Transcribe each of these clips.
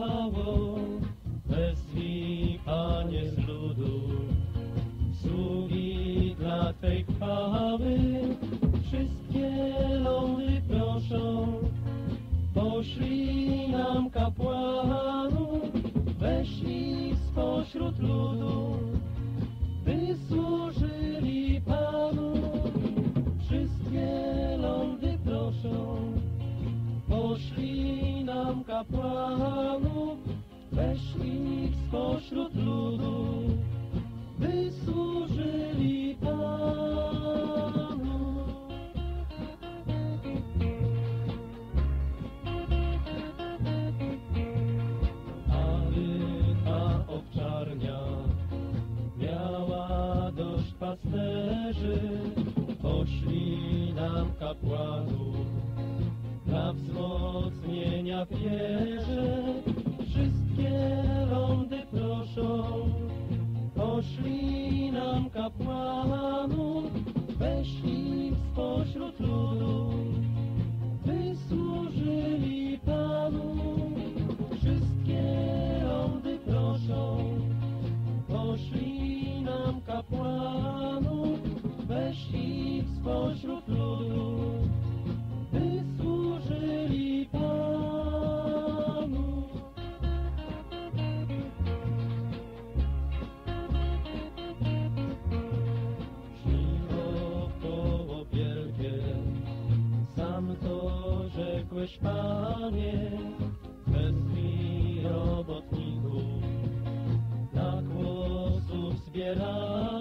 kochało, wezwij Panie z ludu, sługi dla Twej chwały, wszystkie lądy proszą, poszli nam kapłanów, weźli spośród ludu. kapłanów weszli spośród ludu, by służyli Panu. Aby ta owczarnia miała dość pasterzy, pośli nam kapłanów wszystkie lądy proszą, poszli nam kapłana. byłeś, Panie, kwestii robotników, na głosów zbierał.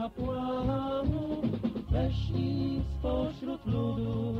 kapłanów weszli spośród ludu.